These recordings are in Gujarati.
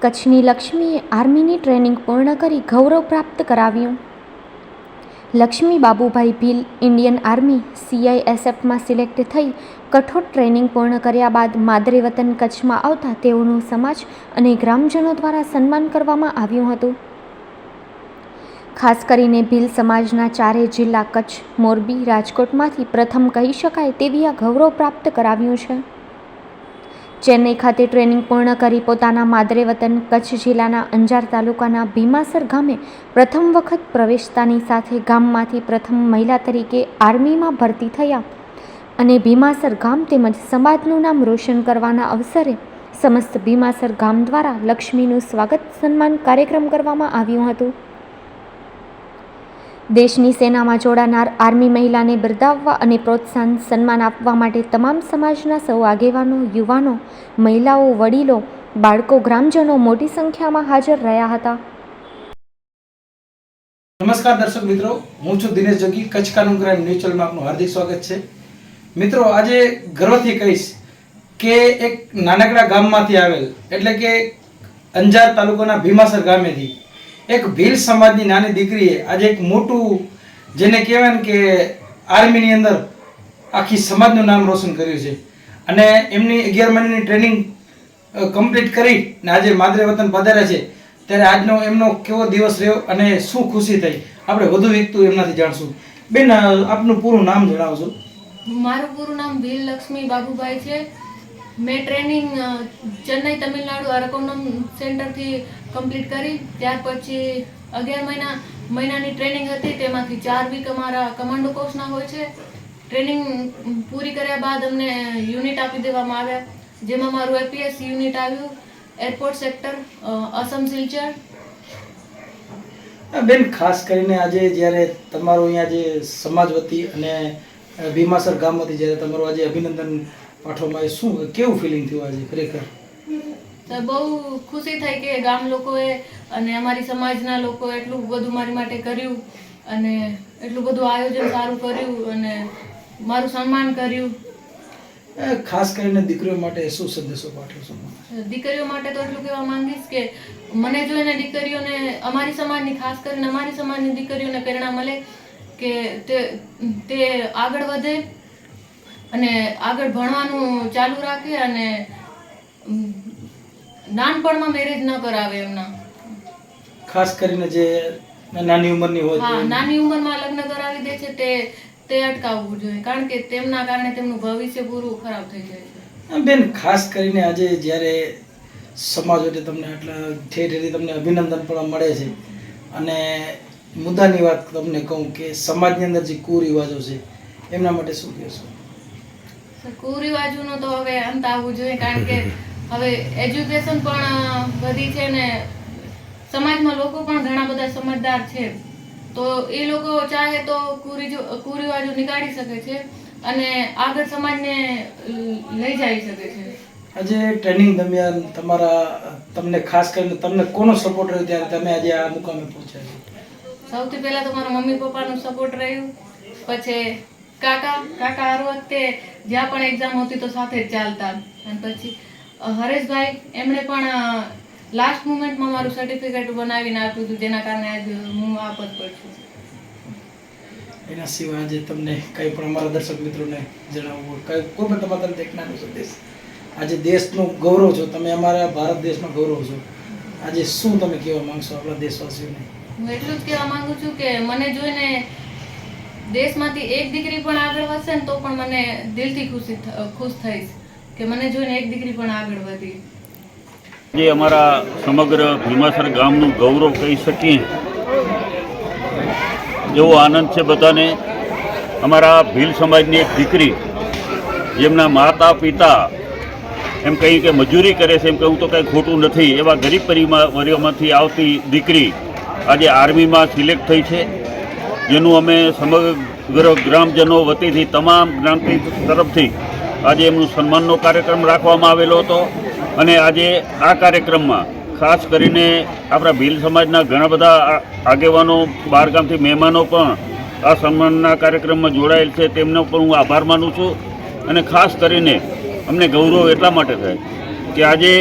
કચ્છની લક્ષ્મીએ આર્મીની ટ્રેનિંગ પૂર્ણ કરી ગૌરવ પ્રાપ્ત કરાવ્યું. લક્ષ્મી બાબુભાઈ ભીલ, ઇન્ડિયન આર્મી સીઆઈએસએફમાં સિલેક્ટ થઈ કઠોર ટ્રેનિંગ પૂર્ણ કર્યા બાદ માદરે વતન કચ્છમાં આવતા તેઓનું સમાજ અને ગ્રામજનો દ્વારા સન્માન કરવામાં આવ્યું હતું. ખાસ કરીને ભીલ સમાજના ચારે જિલ્લા કચ્છ, મોરબી, રાજકોટમાંથી પ્રથમ કહી શકાય તેવી આ ગૌરવ પ્રાપ્ત કરાવ્યું છે. ચેન્નઈ ખાતે ટ્રેનિંગ પૂર્ણ કરી પોતાના માદરે વતન કચ્છ જિલ્લાના અંજાર તાલુકાના ભીમાસર ગામે પ્રથમ વખત પ્રવેશતાની સાથે ગામમાંથી પ્રથમ મહિલા તરીકે આર્મીમાં ભરતી થયા. અને ભીમાસર ગામ તેમજ સમાજનું નામ રોશન કરવાના અવસરે સમસ્ત ભીમાસર ગામ દ્વારા લક્ષ્મીનું સ્વાગત સન્માન કાર્યક્રમ કરવામાં આવ્યું હતું. દેશની સેનામાં જોડાનાર આર્મી મહિલાને બિરદાવવા અને પ્રોત્સાહન સન્માન આપવા માટે તમામ સમાજના સૌ આગેવાનો, યુવાનો, મહિલાઓ, વડીલો, બાળકો, ગ્રામજનો મોટી સંખ્યામાં હાજર રહ્યા હતા. નમસ્કાર દર્શક મિત્રો, હું છું દિનેશ જોગી કચ્છ કાનૂન ક્રાઇમ ન્યૂઝ ચેનલમાં આપનું હાર્દિક સ્વાગત છે. મિત્રો, આજે ગર્વથી કહીશ કે એક નાનકડા ગામમાંથી આવેલ, એટલે કે અંજાર તાલુકાના ભીમાસર ગામેથી એક ભીલ સમાજની નાની દીકરીએ આજે એક મોટું, જેને કહેવાય ને કે આર્મીની અંદર આખી સમાજનું નામ રોશન કર્યું છે. અને એમની અગિયાર મહિનાની ટ્રેનિંગ કમ્પ્લીટ કરી ને આજે માદરે વતન પધાર્યા છે. ત્યારે આજનો એમનો કેવો દિવસ રહ્યો અને શું ખુશી થઈ? આપણે વધુ વિગતું એમનાથી જાણશું. બેન આપનું પૂરું નામ જણાવશો. મારું પૂરું નામ ભીલ લક્ષ્મી બાબુભાઈ છે. મેં ટ્રેનિંગ ચેન્નઈ તમિલનાડુ અરકોનમ સેન્ટરથી કમ્પ્લીટ કરી. ત્યાર પછી અગિયાર મહિના, મહિનાની ટ્રેનિંગ હતી. તેમાંથી ચાર વીક અમારા કમાન્ડો કોર્સના હોય છે. ટ્રેનિંગ પૂરી કર્યા બાદ અમને યુનિટ આપી દેવામાં આવ્યા, જેમાં મારું એપીએસ યુનિટ આવ્યું, એરપોર્ટ સેક્ટર અસમ સિલચર. બેન, ખાસ કરીને આજે જ્યારે તમારું અહીંયા જે સમાજ વતી અને ભીમાસર ગામ વતી જ્યારે તમારું આજે અભિનંદન આવ્યું શું કેવું ફિલિંગ થયું આજે ખરેખર? તો બહુ ખુશી થઈ કે ગામ લોકોએ અને અમારી સમાજના લોકો એટલું બધું મારી માટે કર્યું અને એટલું બધું આયોજન સારું કર્યું અને મારું સન્માન કર્યું. ખાસ કરીને દીકરીઓ માટે શું સંદેશો પાઠવશો દીકરીઓ માટે તો એટલું કહેવા માંગીશ કે મને જોઈને દીકરીઓને અમારી સમાજની ખાસ કરીને અમારી સમાજની દીકરીઓને પ્રેરણા મળે કે તે તે આગળ વધે અને આગળ ભણવાનું ચાલુ રાખે અને નાનપણમાં મેરેજ ન કરાવે એમના. ખાસ કરીને જે નાની ઉંમરની હોય હા નાની ઉંમરમાં લગ્ન કરાવી દે છે તે તે અટકાવવું જોઈએ. કારણ કે તેમના કારણે તેમનું ભવિષ્ય પૂરું ખરાબ થઈ જાય છે. બેન ખાસ કરીને આજે જ્યારે સમાજ વચ્ચે તમને આટલા ઠેર ઠેરથી તમને અભિનંદન પણ મળે છે. અને મુદ્દાની વાત તમને કહું કે સમાજની અંદર જે કુરિવાજો છે એમના માટે શું કહેશો? કુરિવાજોનો તો હવે અંત આવવું જોઈએ કારણ કે હવે એજ્યુકેશન પણ વધી છે ને સમાજમાં લોકો પણ ઘણા બધા સમજદાર છે. તો એ લોકો ચાહે તો કુરિજો કુરિવાજો નીકાળી શકે છે અને આગળ સમાજને લઈ જઈ શકે છે. આજે ટ્રેનિંગ દરમિયાન તમારા તમને ખાસ કરીને તમને કોનો સપોર્ટ રહ્યો ત્યારે તમે આજે આ મુકામે પહોંચ્યા સૌથી પહેલા તો મારા મમ્મી પપ્પાનો સપોર્ટ રહ્યું પછી કાકા કાકા હર વખતે જ્યાં પણ એક્ઝામ હોતી તો સાથે જ ચાલતા. અને પછી હરેશભાઈ એમણે પણ લાસ્ટ મુમેન્ટમાં મારું સર્ટિફિકેટ બનાવીને આપ્યું હતું જેના કારણે આજે હું આ પદ પર છું. એના સિવાય આજે તમને કંઈ પણ અમારા દર્શક મિત્રોને જણાવવું કંઈ કોઈ પણ તમારા તરફ એક સંદેશ. આજે દેશનું ગૌરવ છો તમે અમારા ભારત દેશનો ગૌરવ છો. આજે શું તમે કહેવા માંગશો આપણા દેશવાસીઓને? હું એટલું જ કહેવા માંગુ છું કે મને જોઈને દેશમાંથી એક દીકરી પણ આગળ વધશે ને તો પણ મને દિલથી ખુશી ખુશ થઈશ કે મને જોઈને એક દીકરી પણ આગળ વધી. જે અમારા સમગ્ર ભીમાસર ગામનું ગૌરવ કહી શકીએ, એવો આનંદ છે બધાને. અમારા ભીલ સમાજની એક દીકરી, જેમના માતા પિતા એમ કહી કે મજૂરી કરે છે, એમ કહું તો કંઈ ખોટું નથી. એવા ગરીબ પરિવારમાંથી આવતી દીકરી આજે આર્મીમાં સિલેક્ટ થઈ છે. જેનું અમે સમગ્ર ગ્રામજનો વતીથી, તમામ ગ્રામથી તરફથી આજે એમનું સન્માનનો કાર્યક્રમ રાખવામાં આવેલો હતો. અને આજે આ કાર્યક્રમમાં ખાસ કરીને આપણા ભીલ સમાજના ઘણા બધા આગેવાનો, બહારગામથી મહેમાનો પણ આ સન્માનના કાર્યક્રમમાં જોડાયેલ છે. તેમનો પણ હું આભાર માનું છું. અને ખાસ કરીને અમને ગૌરવ એટલા માટે થાય કે આજે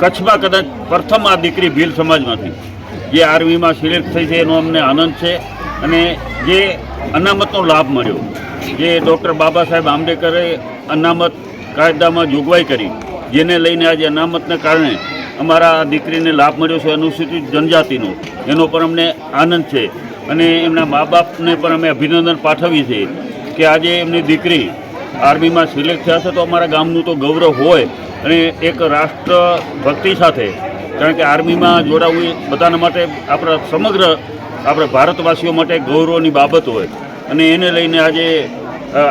કચ્છમાં કદાચ પ્રથમ આ દીકરી ભીલ સમાજમાંથી, જે આર્મીમાં સિલેક્ટ થઈ છે, એનો અમને આનંદ છે. અને જે અનામતનો લાભ મળ્યો, જે ડૉક્ટર બાબા સાહેબ આંબેડકરે અનામત કાયદામાં જોગવાઈ કરી, જેને લઈને આજે અનામતને કારણે અમારા દીકરીને લાભ મળ્યો છે અનુસૂચિત જનજાતિનો, એનો પણ અમને આનંદ છે. અને એમના મા બાપને પણ અમે અભિનંદન પાઠવીએ છીએ કે આજે એમની દીકરી આર્મીમાં સિલેક્ટ થયા છે તો અમારા ગામનું તો ગૌરવ હોય અને એક રાષ્ટ્ર ભક્તિ સાથે, કારણ કે આર્મીમાં જોડાવવું એ બધાના માટે આપણા સમગ્ર આપણે ભારતવાસીઓ માટે ગૌરવની બાબત હોય અને એને લઈને આજે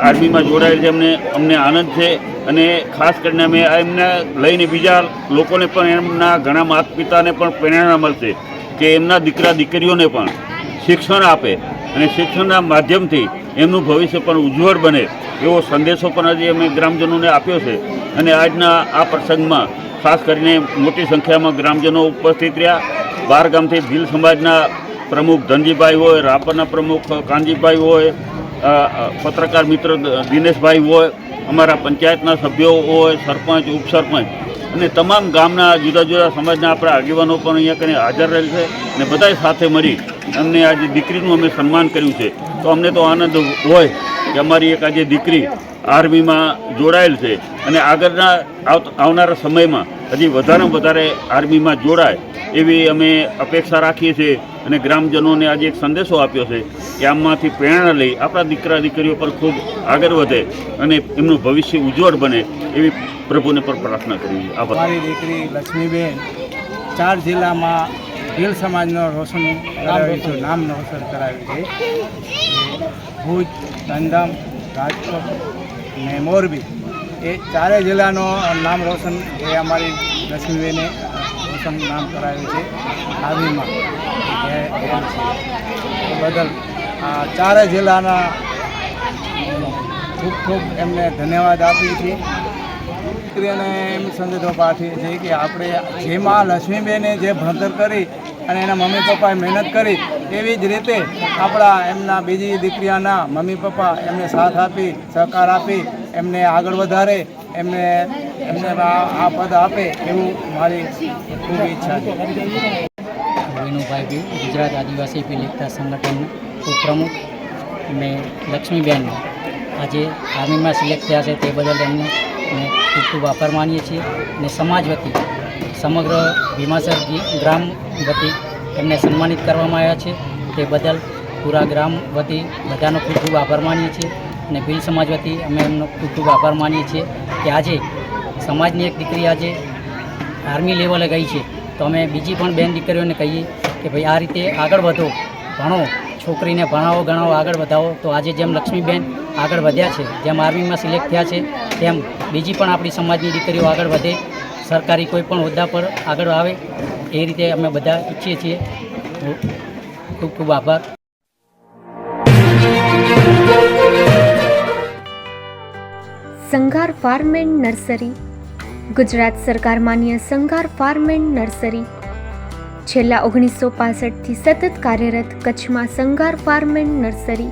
આર્મીમાં જોડાયેલ છે અમને અમને આનંદ છે અને ખાસ કરીને અમે એમને લઈને બીજા લોકોને પણ એમના ઘણા માતા પિતાને પણ પ્રેરણા મળશે કે એમના દીકરા દીકરીઓને પણ શિક્ષણ આપે અને શિક્ષણના માધ્યમથી એમનું ભવિષ્ય પણ ઉજ્જવળ બને એવો સંદેશો પણ આજે અમે ગ્રામજનોને આપ્યો છે. અને આજના આ પ્રસંગમાં ખાસ કરીને મોટી સંખ્યામાં ગ્રામજનો ઉપસ્થિત રહ્યા. બાર ગામથી ભીલ સમાજના પ્રમુખ ધનજીભાઈ હોય, રાપરના પ્રમુખ કાનજીભાઈ હોય પત્રકાર મિત્ર દિનેશભાઈ હોય, અમારા પંચાયતના સભ્યો હોય, સરપંચ, ઉપસરપંચ અને તમામ ગામના જુદા જુદા સમાજના આપણા આગેવાનો પણ અહીંયા કરીને હાજર રહેલ છે અને બધાય સાથે મળી અમને આજે દીકરીનું અમે સન્માન કર્યું છે, તો અમને તો આનંદ હોય કે અમારી એક આજે દીકરી આર્મીમાં જોડાયેલ છે અને આગળના આવનારા સમયમાં હજી વધારેમાં વધારે આર્મીમાં જોડાય એવી અમે અપેક્ષા રાખીએ છીએ અને ગ્રામજનોને આજે એક સંદેશો આપ્યો છે કે આમાંથી પ્રેરણા લઈ આપણા દીકરા દીકરીઓ પર ખૂબ આગળ વધે અને એમનું ભવિષ્ય ઉજ્જવળ બને એવી પ્રભુને પર પ્રાર્થના કરી આભાર. મારી દીકરી લક્ષ્મીબેન ચાર જિલ્લામાં ભીલ સમાજનો રોશન કરાવ્યું છે નામ રોશન કરાવ્યું છે. ભુજ દંદમ રાજકોટ ને મોરબી એ ચારે જિલ્લાનો નામ રોશન એ અમારી લક્ષ્મીબેને રોશન નામ કરાવ્યું છે. આવીમાં બદલ આ ચારે જિલ્લાના ખૂબ ખૂબ એમને ધન્યવાદ આપીએ છીએ. દીકરીઓને એમ સંદેશો પાઠવીએ છીએ કે આપણે જેમાં લક્ષ્મીબેને જે ભણતર કરી અને એના મમ્મી પપ્પાએ મહેનત કરી, એવી જ રીતે આપણા એમના બીજી દીકરીઓના મમ્મી પપ્પા એમને સાથ આપી, સહકાર આપી, એમને આગળ વધારે, એમને એમને આ પદ આપે એવું મારી ખૂબ ઈચ્છા છે. વિનુભાઈ બી, ગુજરાત આદિવાસી પીલિકતા સંગઠનનું પ્રમુખ અને લક્ષ્મીબેન આજે આર્મીમાં સિલેક્ટ થયા છે, તે બદલ એમને અમે ખૂબ ખૂબ આભાર માનીએ છીએ અને સમાજ વતી સમગ્ર ભીમાસર ગ્રામ વતી એમને સન્માનિત કરવામાં આવ્યા છે. તે બદલ પૂરા ગ્રામ વતી બધાનો ખૂબ ખૂબ આભાર માનીએ છીએ અને ભીલ સમાજ વતી અમે એમનો ખૂબ ખૂબ આભાર માનીએ છીએ કે આજે સમાજની એક દીકરી આજે આર્મી લેવલે ગઈ છે. તો અમે બીજી પણ બેન દીકરીઓને કહીએ કે ભાઈ આ રીતે આગળ વધો, ભણો, છોકરીને ભણાવો, ગણાવો, આગળ વધાવો. તો આજે જેમ લક્ષ્મીબેન આગળ વધ્યા છે, જેમ આર્મીમાં સિલેક્ટ થયા છે તેમ બીજી પણ આપણી સમાજની દીકરીઓ આગળ વધે, સરકારી કોઈ પણ હોદ્દા પર આગળ આવે, એ રીતે અમે બધા ઈચ્છીએ છીએ. ખૂબ ખૂબ આભાર. Sanghar farm and nursery, Gujarat સરકાર માન્ય સંઘાર ફાર્મ એન્ડ નર્સરી. છેલ્લા ઓગણીસો પાસઠથી સતત કાર્યરત કચ્છમાં Sanghar farm and nursery.